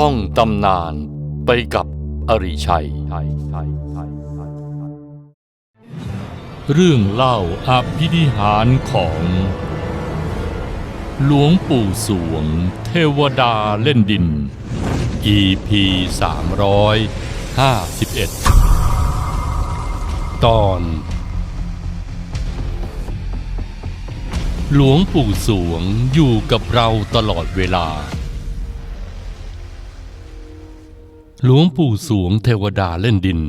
ท่องตำนานไปกับอริชัย เรื่องเล่าอภินิหารของ หลวงปู่สวง เทวดาเล่นดิน EP 351 ตอน หลวงปู่สวงอยู่กับเราตลอดเวลา หลวงปู่สวงเทวดาเล่นดิน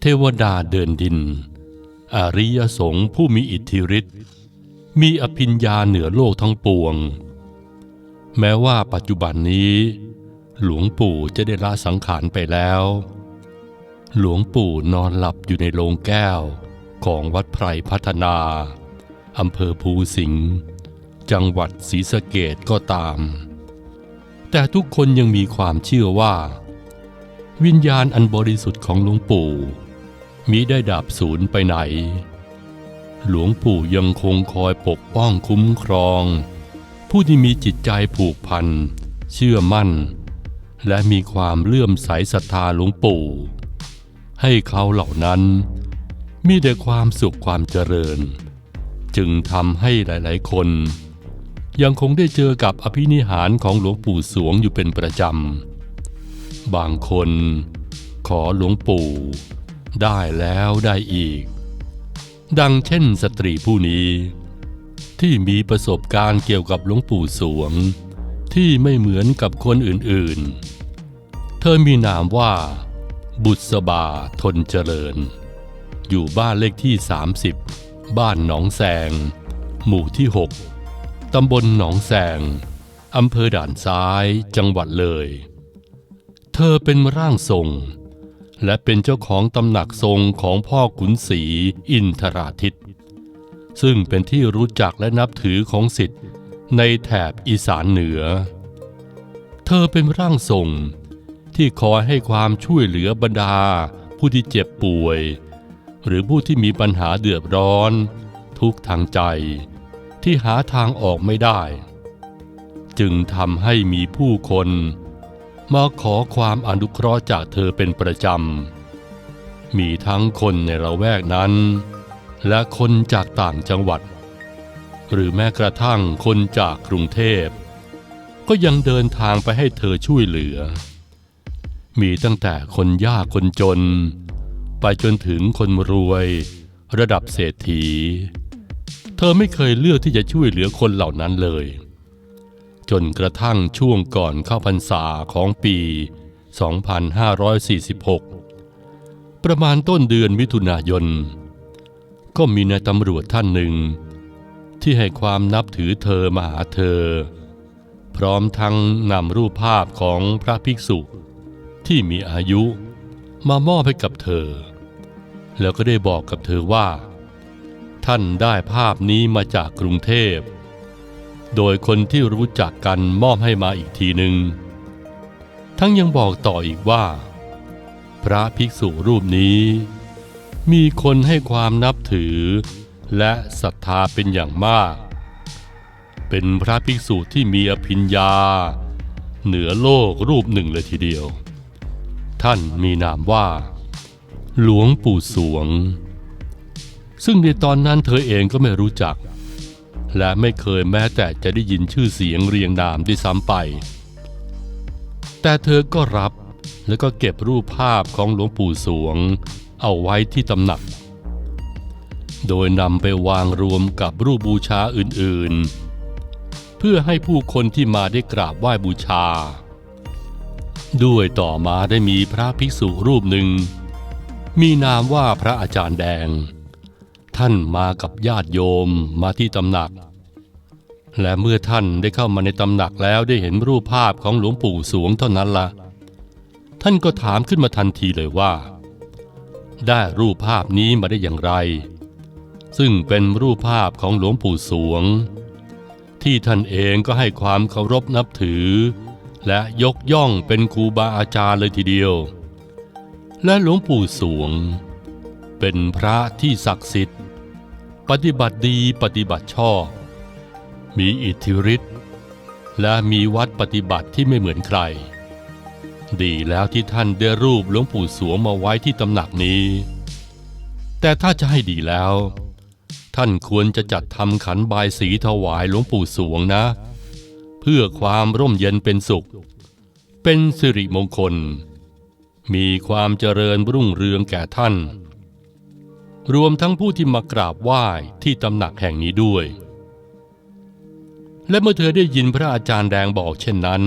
เทวดาเดินดิน อริยสงฆ์ผู้มีอิทธิฤทธิ์มีอภิญญาเหนือโลกทั้งปวง แม้ว่าปัจจุบันนี้ หลวงปู่จะได้ละสังขารไปแล้ว หลวงปู่นอนหลับอยู่ในโรงแก้วของวัดไพรพัฒนาอำเภอภูสิงห์จังหวัดศรีสะเกดก็ตาม แต่ทุกคนยังมีความเชื่อว่า วิญญาณอันบริสุทธิ์ของหลวงปู่มิได้ดับสูญไปไหน หลวงปู่ยังคงคอยปกป้องคุ้มครอง ผู้ที่มีจิตใจผูกพัน เชื่อมั่น และมีความเลื่อมใสศรัทธาหลวงปู่ ให้เขาเหล่านั้นมีแต่ความสุขความเจริญ จึงทำให้หลายๆคน ยังคงได้เจอกับอภินิหารของหลวงปู่สวงอยู่เป็นประจำ บางคน ขอหลวงปู่ ได้แล้วได้อีก ดังเช่นสตรีผู้นี้ ที่มีประสบการณ์เกี่ยวกับหลวงปู่สวง ที่ไม่เหมือนกับคนอื่นๆ เธอมีนามว่า บุษบาทนเจริญ อยู่บ้านเลขที่ 30 บ้านหนองแสง หมู่ที่ 6ตำบลหนองแสงอำเภอด่านซ้ายจังหวัดเลย เธอเป็นร่างทรง และเป็นเจ้าของตำหนักทรงของพ่อขุนศรีอินทราทิต ซึ่งเป็นที่รู้จักและนับถือของสิทธิ์ในแถบอีสานเหนือ เธอเป็นร่างทรงที่คอยให้ความช่วยเหลือบรรดา ผู้ที่เจ็บป่วย หรือผู้ที่มีปัญหาเดือดร้อน ทุกทางใจ ที่หาทางออกไม่ได้ จึงทำให้มีผู้คน มาขอความอนุเคราะห์จากเธอเป็นประจำ มีทั้งคนในละแวกนั้น และคนจากต่างจังหวัด หรือแม้กระทั่งคนจากกรุงเทพ ก็ยังเดินทางไปให้เธอช่วยเหลือ มีตั้งแต่คนยากคนจน ไปจนถึงคนรวย ระดับเศรษฐี เธอไม่เคยเลือกที่จะช่วยเหลือคนเหล่านั้นเลย จนกระทั่งช่วงก่อนเข้าพรรษาของปี 2546 ประมาณต้นเดือนมิถุนายน ก็มีนายตำรวจท่านหนึ่ง ที่ให้ความนับถือเธอมาหาเธอ พร้อมทั้งนำรูปภาพของพระภิกษุที่มีอายุมามอบให้กับเธอ แล้วก็ได้บอกกับเธอว่า ท่านได้ภาพนี้มาจากกรุงเทพ โดยคนที่รู้จักกันมอบให้มาอีกทีหนึ่งทั้งยังบอกต่ออีกว่า พระภิกษุรูปนี้ มีคนให้ความนับถือ และศรัทธาเป็นอย่างมาก เป็นพระภิกษุที่มีอภิญญา เหนือโลกรูปหนึ่งเลยทีเดียว ท่านมีนามว่า หลวงปู่สวง ซึ่งในตอนนั้นเธอเองก็ไม่รู้จัก และไม่เคยแม้แต่จะได้ยินชื่อเสียงเรียงนามด้วยซ้ำไป แต่เธอก็รับแล้วก็เก็บรูปภาพของหลวงปู่สวง เอาไว้ที่ตำหนัก โดยนำไปวางรวมกับรูปบูชาอื่นๆ เพื่อให้ผู้คนที่มาได้กราบไหว้บูชา ด้วยต่อมาได้มีพระภิกษุรูปหนึ่ง มีนามว่าพระอาจารย์แดง ท่านมากับญาติโยมมาที่ตำหนัก และเมื่อท่านได้เข้ามาในตำหนักแล้วได้เห็นรูปภาพของหลวงปู่สวงเท่านั้นละ่ะท่านก็ถามขึ้นมาทันทีเลยว่า ได้รูปภาพนี้มาได้อย่างไร ซึ่งเป็นรูปภาพของหลวงปู่สวง ที่ท่านเองก็ให้ความเคารพนับถือ และยกย่องเป็นครูบาอาจารย์เลยทีเดียว และหลวงปู่สวงเป็นพระที่ศักดิ์สิทธิ์ ปฏิบัติดีปฏิบัติชอบ มีอิทธิฤทธิ์และมีวัดปฏิบัติที่ไม่เหมือนใคร ดีแล้วที่ท่านได้รูปหลวงปู่สวงมาไว้ที่ตำหนักนี้ แต่ถ้าจะให้ดีแล้ว ท่านควรจะจัดทำขันบายสีถวายหลวงปู่สวงนะ เพื่อความร่มเย็นเป็นสุข เป็นสิริมงคล มีความเจริญรุ่งเรืองแก่ท่าน รวมทั้งผู้ที่มากราบไหว้ที่ตำหนักแห่งนี้ด้วย และเมื่อเธอได้ยินพระอาจารย์แดงบอกเช่นนั้น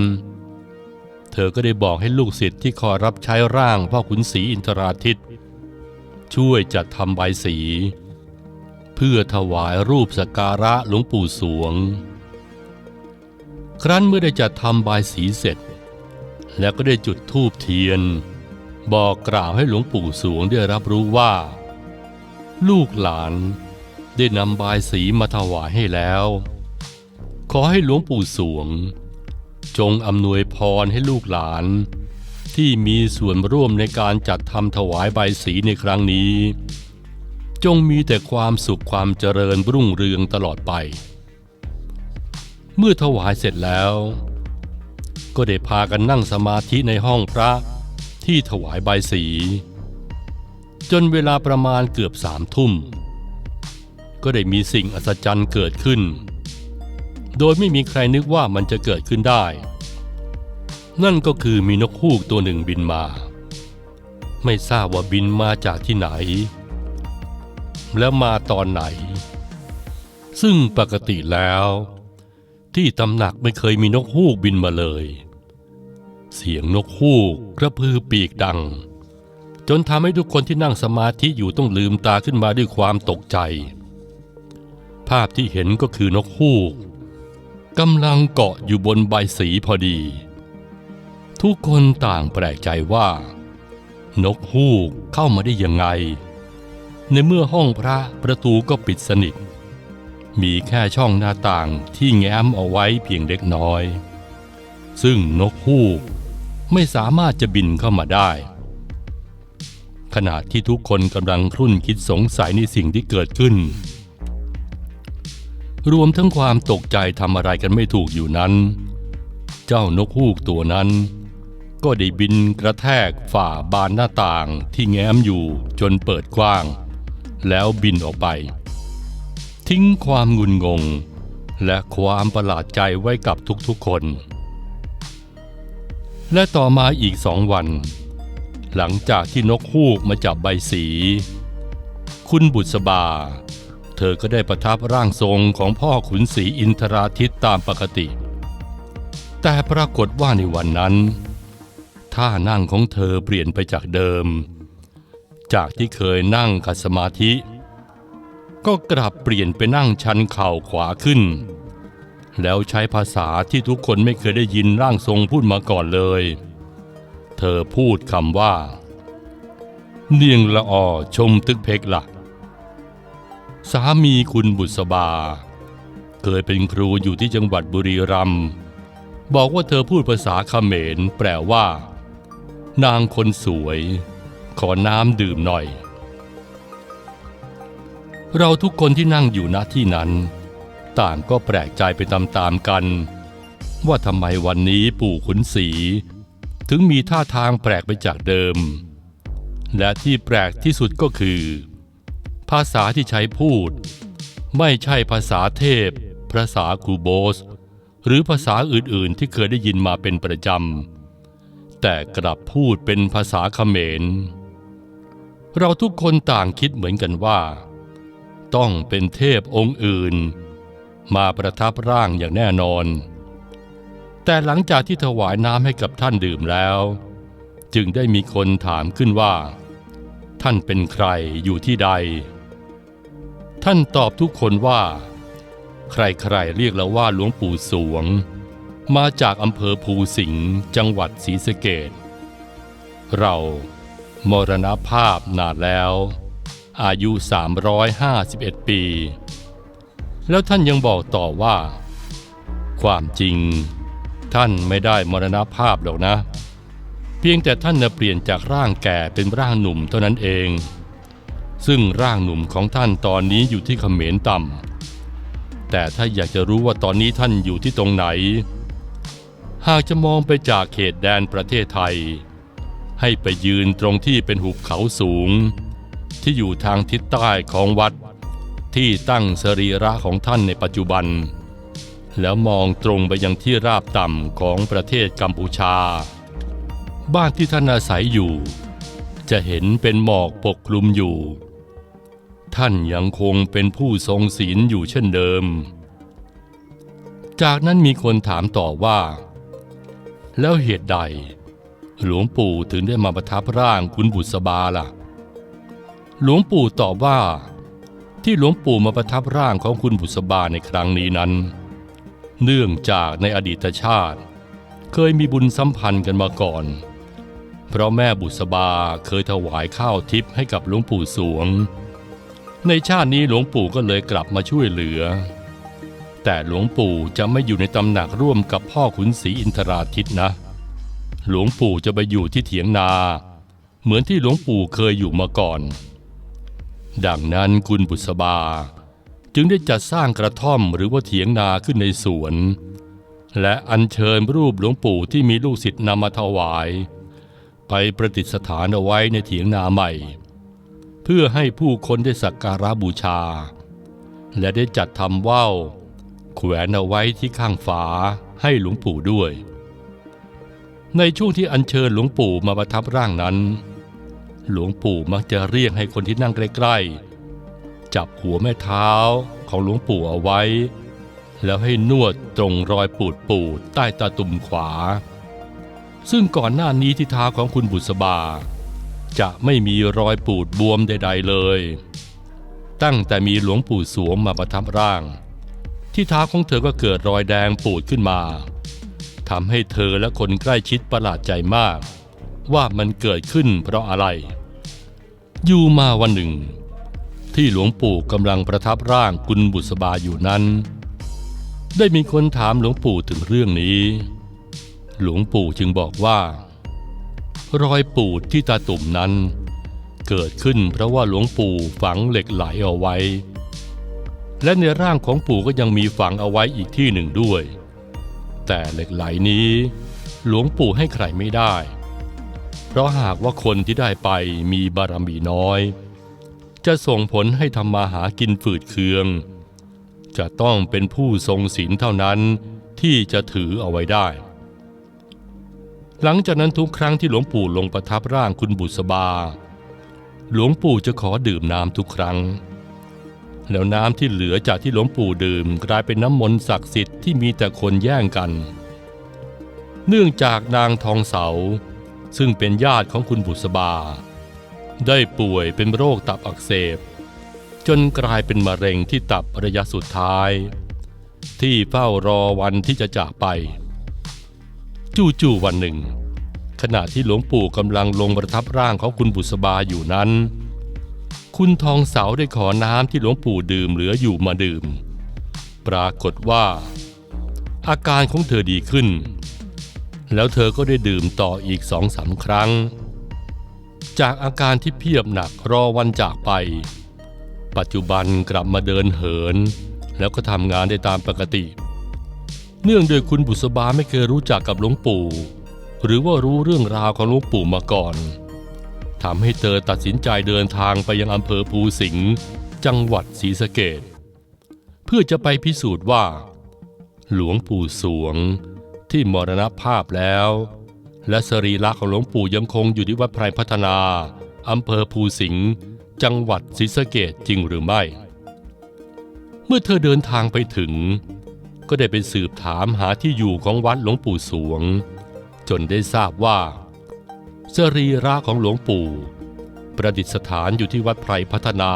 เธอก็ได้บอกให้ลูกศิษย์ที่คอยรับใช้ร่างพ่อขุนศรีอินทราทิต ช่วยจัดทำใบสี เพื่อถวายรูปสการะหลวงปู่สวง ครั้นเมื่อได้จัดทำใบสีเสร็จ แล้วก็ได้จุดธูปเทียน บอกกล่าวให้หลวงปู่สวงได้รับรู้ว่า ลูกหลาน ได้นำบายสีมาถวายให้แล้ว ขอให้หลวงปู่สวง จงอำนวยพรให้ลูกหลาน ที่มีส่วนร่วมในการจัดทำถวายใบสีในครั้งนี้ จงมีแต่ความสุขความเจริญรุ่งเรืองตลอดไป เมื่อถวายเสร็จแล้ว ก็ได้พากันนั่งสมาธิในห้องพระที่ถวายใบสี จนเวลาประมาณเกือบสามทุ่ม ก็ได้มีสิ่งอัศจรรย์เกิดขึ้น โดยไม่มีใครนึกว่ามันจะเกิดขึ้นได้ นั่นก็คือมีนกฮูกตัวหนึ่งบินมา ไม่ทราบว่าบินมาจากที่ไหน แล้วมาตอนไหน ซึ่งปกติแล้ว ที่ตำหนักไม่เคยมีนกฮูกบินมาเลย เสียงนกฮูกกระพือปีกดัง จนทำให้ทุกคนที่นั่งสมาธิอยู่ต้องลืมตาขึ้นมาด้วยความตกใจ ภาพที่เห็นก็คือนกฮูกกำลังเกาะอยู่บนใบสีพอดี ทุกคนต่างแปลกใจว่า นกฮูกเข้ามาได้ยังไง ในเมื่อห้องพระประตูก็ปิดสนิท มีแค่ช่องหน้าต่างที่แง้มเอาไว้เพียงเล็กน้อย ซึ่งนกฮูกไม่สามารถจะบินเข้ามาได้ ขณะที่ทุกคนกำลังรุ่นคิดสงสัยในสิ่งที่เกิดขึ้น รวมทั้งความตกใจทำอะไรกันไม่ถูกอยู่นั้น เจ้านกฮูกตัวนั้น ก็ได้บินกระแทกฝ่าบานหน้าต่างที่แง้มอยู่จนเปิดกว้าง แล้วบินออกไป ทิ้งความงุนงง และความประหลาดใจไว้กับทุกๆคน และต่อมาอีกสองวัน หลังจากที่นกฮูกมาจับใบสี คุณบุษบา เธอก็ได้ประทับร่างทรงของพ่อขุนศรีอินทราทิตตามปกติ แต่ปรากฏว่าในวันนั้นท่านั่งของเธอเปลี่ยนไปจากเดิม จากที่เคยนั่งขัดสมาธิ ก็กลับเปลี่ยนไปนั่งชันเข่าขวาขึ้น แล้วใช้ภาษาที่ทุกคนไม่เคยได้ยินร่างทรงพูดมาก่อนเลย เธอพูดคำว่า เนียงละออชมตึกเพกละ่ะ สามีคุณบุษบา เคยเป็นครูอยู่ที่จังหวัดบุรีรัมย์บอกว่าเธอพูดภาษาเขมรแปลว่า นางคนสวย ขอน้ำดื่มหน่อย เราทุกคนที่นั่งอยู่ณที่นั้น ต่างก็แปลกใจไปตามๆกัน ว่าทำไมวันนี้ปู่ขุนศรี ถึงมีท่าทางแปลกไปจากเดิม และที่แปลกที่สุดก็คือ ภาษาที่ใช้พูด ไม่ใช่ภาษาเทพ ภาษาคูโบส หรือภาษาอื่นๆที่เคยได้ยินมาเป็นประจำ แต่กลับพูดเป็นภาษาเขมร เราทุกคนต่างคิดเหมือนกันว่า ต้องเป็นเทพองค์อื่น มาประทับร่างอย่างแน่นอน แต่หลังจากที่ถวายน้ำให้กับท่านดื่มแล้ว จึงได้มีคนถามขึ้นว่า ท่านเป็นใครอยู่ที่ใด ท่านตอบทุกคนว่า ใครๆเรียกเราว่าหลวงปู่สวง มาจากอำเภอภูสิงห์จังหวัดศรีสะเกดเรามรณภาพนานแล้ว อายุ 351 ปี แล้วท่านยังบอกต่อว่า ความจริง ท่านไม่ได้มรณภาพหรอกนะ เพียงแต่ท่านน่ะเปลี่ยนจากร่างแก่เป็นร่างหนุ่มเท่านั้นเอง ซึ่งร่างหนุ่มของท่านตอนนี้อยู่ที่เขมรต่ำแต่ถ้าอยากจะรู้ว่าตอนนี้ท่านอยู่ที่ตรงไหน หากจะมองไปจากเขตแดนประเทศไทย ให้ไปยืนตรงที่เป็นหุบเขาสูง ที่อยู่ทางทิศใต้ของวัดที่ตั้งสรีระของท่านในปัจจุบัน แล้วมองตรงไปยังที่ราบต่ำของประเทศกัมพูชา บ้านที่ท่านอาศัยอยู่ จะเห็นเป็นหมอกปกคลุมอยู่ ท่านยังคงเป็นผู้ทรงศีลอยู่เช่นเดิม จากนั้นมีคนถามต่อว่า แล้วเหตุใด หลวงปู่ถึงได้มาประทับร่างคุณบุษบาล่ะ หลวงปู่ตอบว่า ที่หลวงปู่มาประทับร่างของคุณบุษบาในครั้งนี้นั้น เนื่องจากในอดีตชาติ เคยมีบุญสัมพันธ์กันมาก่อน เพราะแม่บุษบาเคยถวายข้าวทิพย์ให้กับหลวงปู่สวง ในชาตินี้หลวงปู่ก็เลยกลับมาช่วยเหลือ แต่หลวงปู่จะไม่อยู่ในตำหนักร่วมกับพ่อขุนศรีอินทราทิตนะ หลวงปู่จะไปอยู่ที่เถียงนา เหมือนที่หลวงปู่เคยอยู่มาก่อน ดังนั้นคุณบุษบา จึงได้จัดสร้างกระท่อมหรือว่าเถียงนาขึ้นในสวน และอัญเชิญรูปหลวงปู่ที่มีลูกศิษย์นำมาถวาย ไปประดิษฐานเอาไว้ในเถียงนาใหม่ เพื่อให้ผู้คนได้สักการะบูชา และได้จัดทำว่าวแขวนเอาไว้ที่ข้างฝาให้หลวงปู่ด้วย ในช่วงที่อัญเชิญหลวงปู่มาประทับร่างนั้น หลวงปู่มักจะเรียกให้คนที่นั่งใกล้ๆ จับหัวแม่เท้าของหลวงปู่เอาไว้ แล้วให้นวดตรงรอยปูดปูดใต้ตาตุ่มขวา ซึ่งก่อนหน้านี้ที่เท้าของคุณบุษบา จะไม่มีรอยปูดบวมใด ๆเลย ตั้งแต่มีหลวงปู่สวงมาประทับร่าง ที่เท้าของเธอก็เกิดรอยแดงปูดขึ้นมาทำให้เธอและคนใกล้ชิดประหลาดใจมาก ว่ามันเกิดขึ้นเพราะอะไร อยู่มาวันหนึ่ง ที่หลวงปู่กำลังประทับร่างคุณบุษบาอยู่นั้น ได้มีคนถามหลวงปู่ถึงเรื่องนี้ หลวงปู่จึงบอกว่า รอยปูดที่ตาตุ่มนั้น เกิดขึ้นเพราะว่าหลวงปู่ฝังเหล็กไหลเอาไว้ และในร่างของปู่ก็ยังมีฝังเอาไว้อีกที่หนึ่งด้วย แต่เหล็กไหลนี้ หลวงปู่ให้ใครไม่ได้ เพราะหากว่าคนที่ได้ไปมีบารมีน้อย จะส่งผลให้ทำมาหากินฝืดเคือง จะต้องเป็นผู้ทรงศีลเท่านั้นที่จะถือเอาไว้ได้ หลังจากนั้นทุกครั้งที่หลวงปู่ลงประทับร่างคุณบุษบา หลวงปู่จะขอดื่มน้ำทุกครั้ง แล้วน้ำที่เหลือจากที่หลวงปู่ดื่มกลายเป็นน้ำมนต์ศักดิ์สิทธิ์ที่มีแต่คนแย่งกัน เนื่องจากนางทองเสาซึ่งเป็นญาติของคุณบุษบา ได้ป่วยเป็นโรคตับอักเสบ จนกลายเป็นมะเร็งที่ตับระยะสุดท้าย ที่เฝ้ารอวันที่จะจากไป จู่ๆวันหนึ่ง ขณะที่หลวงปู่กำลังลงประทับร่างของคุณบุษบาอยู่นั้น คุณทองเสาได้ขอน้ำที่หลวงปู่ดื่มเหลืออยู่มาดื่ม ปรากฏว่า อาการของเธอดีขึ้น แล้วเธอก็ได้ดื่มต่ออีกสองสามครั้ง จากอาการที่เพียบหนักรอวันจากไป ปัจจุบันกลับมาเดินเหิน แล้วก็ทำงานได้ตามปกติ เนื่องโดยคุณบุษบาไม่เคยรู้จักกับหลวงปู่ หรือว่ารู้เรื่องราวของหลวงปู่มาก่อนทำให้เธอตัดสินใจเดินทางไปยังอำเภอภูสิงห์จังหวัดศรีสะเกดเพื่อจะไปพิสูจน์ว่า หลวงปู่สวงที่มรณภาพแล้ว และสรีระของหลวงปู่ยังคงอยู่ที่วัดไพรพัฒนา อำเภอภูสิงห์จังหวัดศรีสะเกดจริงหรือไม่ เมื่อเธอเดินทางไปถึง ก็ได้ไปสืบถามหาที่อยู่ของวัดหลวงปู่สวง จนได้ทราบว่า สรีระของหลวงปู่ ประดิษฐานอยู่ที่วัดไพรพัฒนา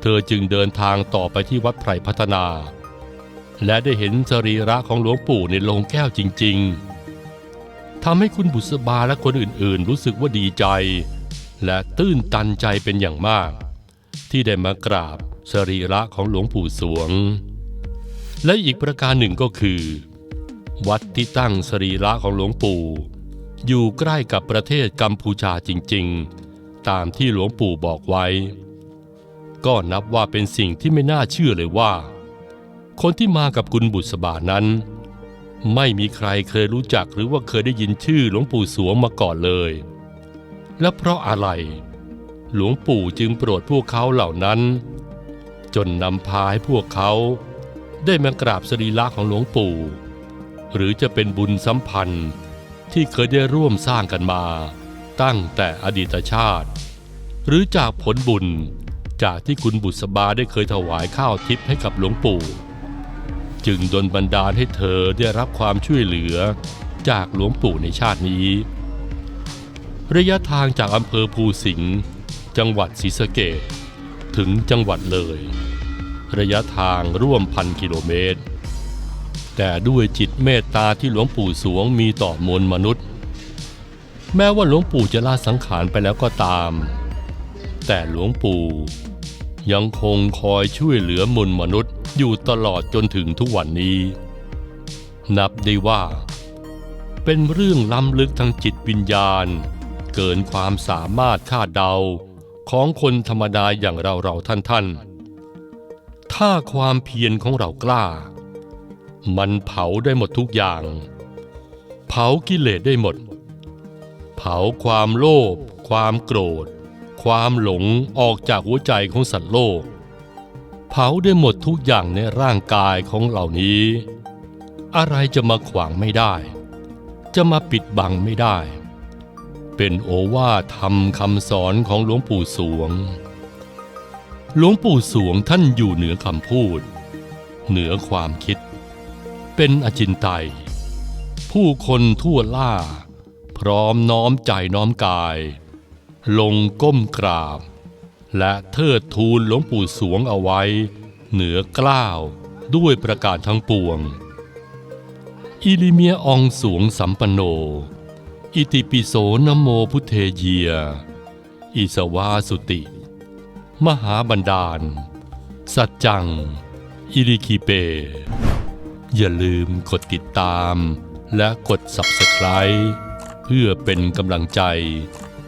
เธอจึงเดินทางต่อไปที่วัดไพรพัฒนา และได้เห็นสรีระของหลวงปู่ในโลงแก้วจริง ๆ ทำให้คุณบุษบาและคนอื่นๆ รู้สึกว่าดีใจ และตื้นตันใจเป็นอย่างมาก ที่ได้มากราบสรีระของหลวงปู่สวง และอีกประการหนึ่งก็คือ วัดที่ตั้งสรีระของหลวงปู่ อยู่ใกล้กับประเทศกัมพูชาจริง ๆ ตามที่หลวงปู่บอกไว้ ก็นับว่าเป็นสิ่งที่ไม่น่าเชื่อเลยว่า คนที่มากับคุณบุษบานั้น ไม่มีใครเคยรู้จักหรือว่าเคยได้ยินชื่อหลวงปู่สวงมาก่อนเลย และเพราะอะไร หลวงปู่จึงโปรดพวกเขาเหล่านั้น จนนำพาให้พวกเขาได้มากราบสรีระของหลวงปู่ หรือจะเป็นบุญสัมพันธ์ที่เคยได้ร่วมสร้างกันมา ตั้งแต่อดีตชาติ หรือจากผลบุญจากที่คุณบุษบาได้เคยถวายข้าวทิพย์ให้กับหลวงปู่ จึงดลบันดาลให้เธอได้รับความช่วยเหลือจากหลวงปู่ในชาตินี้ ระยะทางจากอำเภอภูสิงห์จังหวัดศรีสะเกษถึงจังหวัดเลย ระยะทางร่วมพันกิโลเมตร แต่ด้วยจิตเมตตาที่หลวงปู่สวงมีต่อมวลมนุษย์ แม้ว่าหลวงปู่จะลาสังขารไปแล้วก็ตาม แต่หลวงปู่ ยังคงคอยช่วยเหลือมวลมนุษย์อยู่ตลอดจนถึงทุกวันนี้ นับได้ว่า เป็นเรื่องล้ำลึกทางจิตวิญญาณ เกินความสามารถคาดเดาของคนธรรมดาอย่างเราเราท่านท่านๆถ้าความเพียรของเรากล้า มันเผาได้หมดทุกอย่าง เผากิเลสได้หมด เผาความโลภความโกรธ ความหลงออกจากหัวใจของสัตว์โลก เผาได้หมดทุกอย่างในร่างกายของเหล่านี้ อะไรจะมาขวางไม่ได้ จะมาปิดบังไม่ได้ เป็นโอวาทธรรมคำสอนของหลวงปู่สวง หลวงปู่สวงท่านอยู่เหนือคำพูด เหนือความคิด เป็นอจินไตยผู้คนทั่วล่า พร้อมน้อมใจน้อมกาย ลงก้มกราบ และเทิดทูลหลวงปู่สวงเอาไว้ เหนือกล้าวด้วยประกาศทั้งปวง อิลิเมียอองสวงสัมปโน อิติปิโสนโมพุทเทเยีย อิสวาสุติ มหาบันดาล สัจจัง อิริคิเป อย่าลืมกดติดตาม และกด Subscribe เพื่อเป็นกำลังใจ